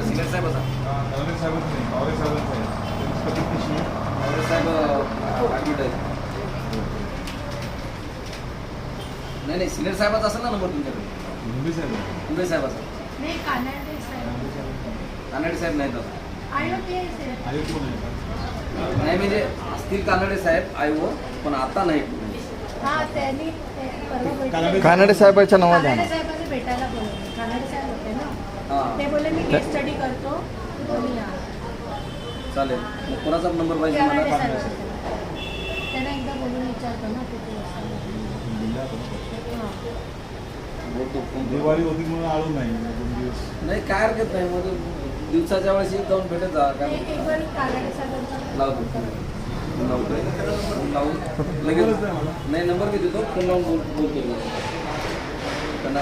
Senior साहेब असा नवरे साहेबच नाही साहेबच आहे त्यांची तब्येत कशी आहे काँग्रेस साहेब ॲडमिट आहे नाही नाही सिनियर साहेबाचा असेल ना नंबर तुमच्याकडे? मुंबई साहेब साहेब असेल. नाही कानाडे साहेब. साहेब नाहीत कोण आहे? म्हणजे असतील कानडे साहेब आयो पण आता नाही. हा. कानडे- कानडे साहेबाच्या नावात भेटायला बोलवले. कानडे साहेब होते ना? हां ते बोलले मी केस स्टडी करतो तुम्ही या चालेल मग कोणाचा नंबर पाहिजे होते. त्यांना एकदा बोलून विचारतो ना किती वाजता. हां. बोलतो फोन करून. दिवाळी होती म्हणून आलो नाही दोन दिवस नाही काय हरकत नाही मग दिवसाच्या वेळेस एक जाऊन भेटत जा काय एक एक लावतो लावतोय फोन लावून लगेच नंबरच नाही मला. नाही नंबर मी देतो फोन लावून बोल बोलतो मी. त्यांना.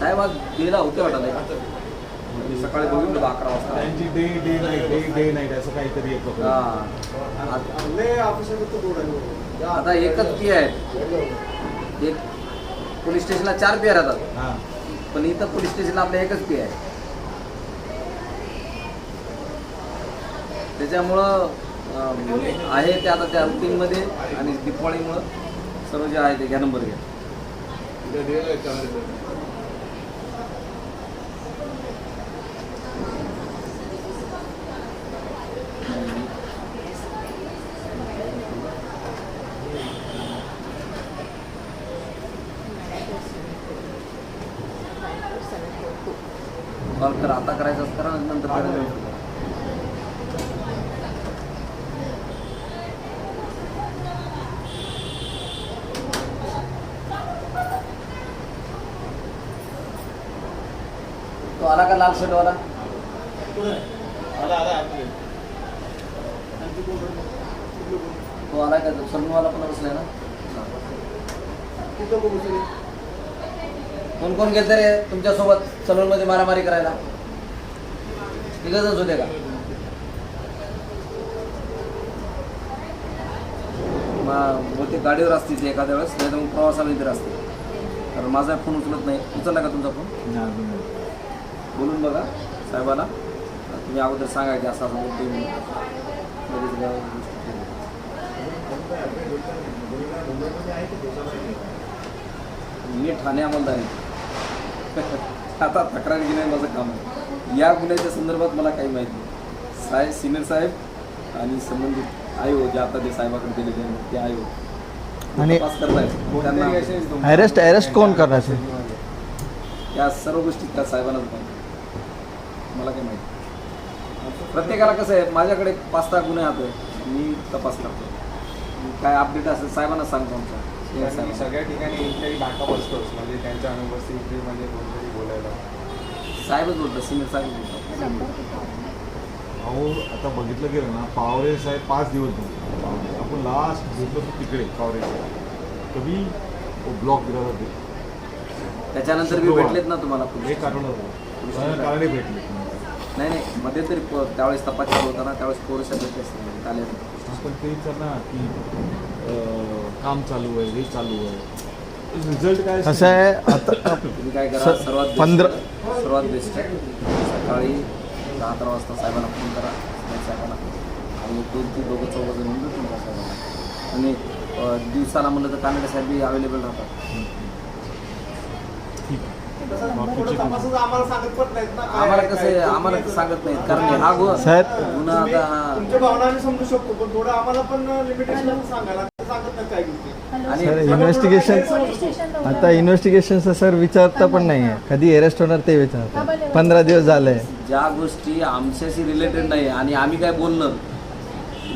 साहेब आज गेला होते वाटत सकाळी बघितलं अकरा वाजता. त्यांची day day night day day night असं काहीतरी एक हा. आ- आता एकच पी आहेत एक पोलीस स्टेशनला चार पी राहतात. हा. पण इथं पोलीस स्टेशनला आपल्या एकच पी आहे. त्याच्यामुळं आहे ते आता त्या रुटीनमध्ये आणि दिपावळीमुळं सर्व जे आहे ते घ्या नंबर घ्या. कॉल करा आता करायचं असतं नंतर करायचं. तो आला का लाल शर्टवाला तो आला का? सलूनवाला पण बसलाय ना? कोण कोण गेलते रे तुमच्यासोबत सलूनमध्ये मारामारी करायला? तिघच होते का? मग बहुतेक गाडीवर असतील ते एखाद्या वेळेस नाही तर मग प्रवासाला इथे असते. कारण माझा फोन उचलत नाही. उचलला का तुमचा फोन? नाही. बोलून बघा साहेबाला. तुम्ही अगोदर सांगा की असं मी. मी ठाणे अंमलदार. आहे आता तक्रार घेणे माझं काम आहे. या गुन्ह्याच्या संदर्भात मला काही माहिती नाही. साहेब सिनियर साहेब आणि संबंधित आयोग जे आता ते साहेबाकडे दिले ते आयोग आणि- अरेस्ट अरेस्ट कोण करणार आहे? या सर्व गोष्टी त्या साहेबांनाच माहिती मला काय माहिती प्रत्येकाला कसं आहे माझ्याकडे पाच सहा गुन्हे हात आहे मी तपास करतो. काय अपडेट असेल साहेबांना सांगतो आमच्या साहेबांना. सगळ्या ठिकाणी एकतरी धाका बसतोच म्हणजे त्यांच्या अनुपस्थितीमध्ये कोणतरी बोलायला. साहेबच बोलतो सिनियर साहेब बोलतो अहो आता बघितलं गेलं ना पावरे साहेब पाच दिवस झाले पावरे. आपण लास्ट भेटलो होतो तिकडे पावरे साहेब. कधी? ब्लॉक दिला होता ते त्याच्यानंतर मी. भेटलेत ना तुम्हाला? एक आठवडा कारणे भेटले नाही नाही मध्ये तरी त्यावेळेस तपास चालू होता ना त्यावेळेस पोरं भेटले असतील आले आपण तेच आहे ना की काम चालू आहे हे चालू आहे. रिझल्ट काय असं आहे आता तुम्ही काय करा स- सर्वात पंधरा- सर्वात बेस्ट सकाळी दहा अकरा वाजता साहेबांना फोन करा साहेब साहेबांना. आणि दोन तीन दोघं चौघं जण जा साहेबांना. आणि दिवसाला म्हणलं तर कानडे साहेब बी अवेलेबल राहतात ठीक आहे बाकीचे पण- आम्हाला कसं आहे आम्हाला सांगत नाहीत कारण हा गु साहेब. गुन्हा आता तुमच्या भावना आम्ही समजू शकतो पण थोडं आम्हाला पण लिमिटेशन सांगायला. सांगत नाही काही गोष्टी. हॅलो आणि- सर इन्व्हेस्टिगेशन आता इन्व्हेस्टिगेशनचं सर विचारता पण नाही आहे. कधी अरेस्ट होणार ते विचारतात. पंधरा दिवस झाले ज्या गोष्टी आमच्याशी रिलेटेड नाही आणि आम्ही काय बोलणं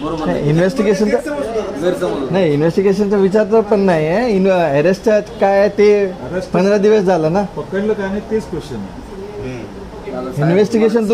बरोबर नाही इन्व्हेस्टिगेशनचं गैरसमज. नाही इन्व्हेस्टिगेशनचं विचारतं पण नाही आहे इन अरेस्टच्या काय ते पंधरा दिवस झालं ना. पकडलं काय नाही तेच क्वेश्चन आहे. इन्व्हेस्टिगेशन